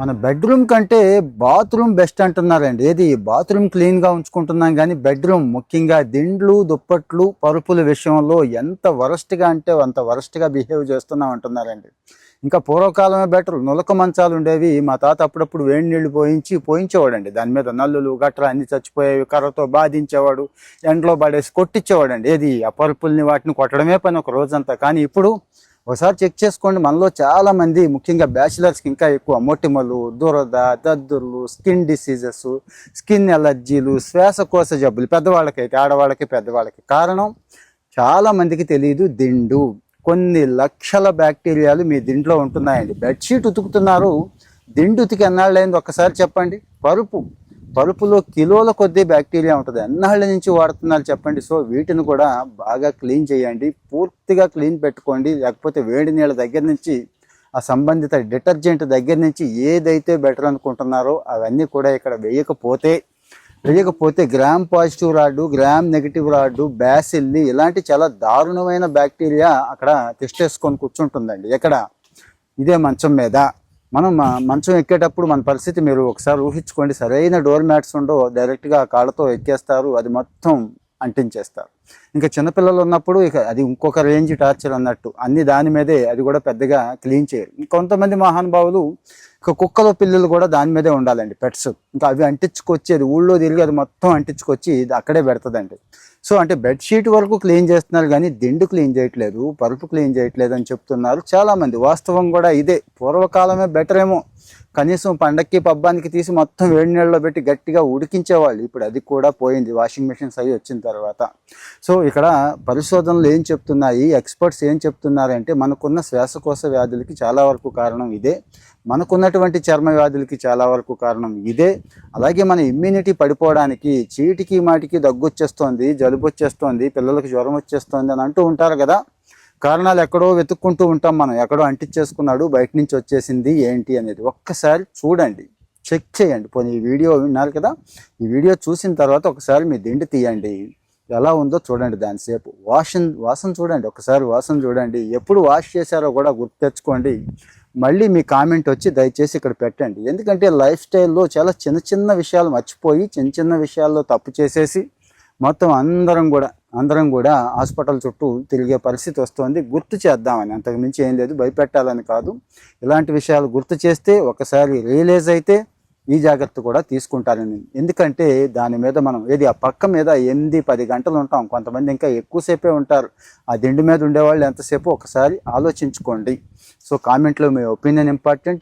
మన బెడ్రూమ్ కంటే bathroom best అంటున్నారండి. ఏది? బాత్రూమ్ క్లీన్గా ఉంచుకుంటున్నాం కానీ బెడ్రూమ్ ముఖ్యంగా దిండ్లు దుప్పట్లు పరుపుల విషయంలో ఎంత వరస్ట్గా అంటే అంత వరస్ట్గా బిహేవ్ చేస్తున్నాం అంటున్నారండి. ఇంకా పూర్వకాలమే బెటర్. నులక మంచాలు ఉండేవి. మా తాత అప్పుడప్పుడు వేడి నీళ్ళు పోయించి పోయించేవాడండి. దాని మీద నల్లులు గట్ర అన్ని చచ్చిపోయేవి. కర్రతో బాధించేవాడు. ఎండలో పడేసి కొట్టించేవాడండి ఏది? ఆ పరుపుల్ని వాటిని కొట్టడమే పని ఒక రోజంతా. కానీ ఇప్పుడు ఒకసారి చెక్ చేసుకోండి. మనలో చాలా మంది ముఖ్యంగా బ్యాచిలర్స్కి ఇంకా ఎక్కువ మొటిమలు దురద దద్దుర్లు స్కిన్ డిసీజెస్ స్కిన్ ఎలర్జీలు శ్వాసకోశ జబ్బులు. పెద్దవాళ్ళకైతే ఆడవాళ్ళకి పెద్దవాళ్ళకి కారణం చాలా మందికి తెలియదు దిండు. కొన్ని లక్షల బ్యాక్టీరియాలు మీ దింట్లో ఉంటున్నాయండి. బెడ్షీట్ ఉతుకుతున్నారు. దిండు ఉతికి ఎన్నాళ్ళైంది? ఒక్కసారి చెప్పండి. పరుపు. పరుపులో కిలోల కొద్దీ బ్యాక్టీరియా ఉంటుంది. ఎన్నాళ్ళ నుంచి వాడుతున్నారు చెప్పండి. సో వీటిని కూడా బాగా క్లీన్ చేయండి. పూర్తిగా క్లీన్ పెట్టుకోండి. లేకపోతే వేడి నీళ్ళ దగ్గర నుంచి ఆ సంబంధిత డిటర్జెంట్ దగ్గర నుంచి ఏదైతే బెటర్ అనుకుంటున్నారో అవన్నీ కూడా ఇక్కడ వేయకపోతే వేయకపోతే gram positive rod gram negative rod బ్యాసిల్ని ఇలాంటి చాలా దారుణమైన బ్యాక్టీరియా అక్కడ తిష్టేసుకొని కూర్చుంటుందండి. ఎక్కడ? ఇదే మంచం మీద. మనం మంచం ఎక్కేటప్పుడు మన పరిస్థితి మీరు ఒకసారి ఊహించుకోండి. సరైన డోర్ మ్యాట్స్ ఉండవు. డైరెక్ట్గా కాళ్ళతో ఎక్కేస్తారు. అది మొత్తం అంటించేస్తారు. ఇంకా చిన్నపిల్లలు ఉన్నప్పుడు ఇక అది ఇంకొక రేంజ్ టార్చర్ అన్నట్టు. అన్ని దాని మీదే అది కూడా పెద్దగా క్లీన్ చేయరు ఇంకొంతమంది మహానుభావులు ఇక కుక్కలో పిల్లలు కూడా దాని మీదే ఉండాలండి పెట్స్. ఇంకా అవి అంటించుకొచ్చి అది ఊళ్ళో తిరిగి అది మొత్తం అంటించుకొచ్చి ఇది అక్కడే పెడుతుందండి. సో అంటే బెడ్షీట్ వరకు క్లీన్ చేస్తున్నారు కానీ దిండు క్లీన్ చేయట్లేదు పరుపు క్లీన్ చేయట్లేదు అని చెప్తున్నారు చాలామంది. వాస్తవం కూడా ఇదే. పూర్వకాలమే బెటర్ ఏమో. కనీసం పండక్కి పబ్బానికి తీసి మొత్తం వేడి నీళ్ళలో పెట్టి గట్టిగా ఉడికించేవాళ్ళు. ఇప్పుడు అది కూడా పోయింది. వాషింగ్ మెషిన్స్ అవి వచ్చిన తర్వాత. సో ఇక్కడ పరిశోధనలు ఏం చెప్తున్నాయి? ఎక్స్పర్ట్స్ ఏం చెప్తున్నారంటే మనకున్న శ్వాసకోశ వ్యాధులకి చాలా వరకు కారణం ఇదే. మనకున్నటువంటి చర్మ వ్యాధులకి చాలా వరకు కారణం ఇదే. అలాగే మన ఇమ్యూనిటీ పడిపోవడానికి చీటికి మాటికి దగ్గు వచ్చేస్తోంది జలుబు వచ్చేస్తోంది పిల్లలకు జ్వరం వచ్చేస్తోంది అని అంటూ ఉంటారు కదా. కారణాలు ఎక్కడో వెతుక్కుంటూ ఉంటాం మనం. ఎక్కడో అంటించేసుకున్నాడు బయట నుంచి వచ్చేసింది ఏంటి అనేది. ఒక్కసారి చూడండి. చెక్ చేయండి. పోనీ ఈ వీడియో విన్నారు కదా? ఈ వీడియో చూసిన తర్వాత ఒకసారి మీ దిండి తీయండి. ఎలా ఉందో చూడండి దానిసేపు వాసన వాసన చూడండి. ఒకసారి వాసన చూడండి. ఎప్పుడు వాష్ చేశారో కూడా గుర్తు తెచ్చుకోండి. మళ్ళీ మీ కామెంట్ వచ్చి దయచేసి ఇక్కడ పెట్టండి. ఎందుకంటే లైఫ్ స్టైల్లో చాలా చిన్న చిన్న విషయాలు మర్చిపోయి చిన్న చిన్న విషయాల్లో తప్పు చేసేసి మొత్తం అందరం కూడా అందరం కూడా హాస్పిటల్ చుట్టూ తిరిగే పరిస్థితి వస్తుంది. గుర్తు చేద్దామని అంతకు మించి ఏం లేదు భయపెట్టాలని కాదు. ఇలాంటి విషయాలు గుర్తు చేస్తే ఒకసారి రియలైజ్ అయితే ఈ జాగ్రత్త కూడా తీసుకుంటారని. ఎందుకంటే దాని మీద మనం ఏది ఆ పక్క మీద ఎనిమిది పది గంటలు ఉంటాం. కొంతమంది ఇంకా ఎక్కువసేపే ఉంటారు. ఆ దిండు మీద ఉండేవాళ్ళు ఎంతసేపు? ఒకసారి ఆలోచించుకోండి. సో కామెంట్లో మీ ఒపీనియన్ ఇంపార్టెంట్.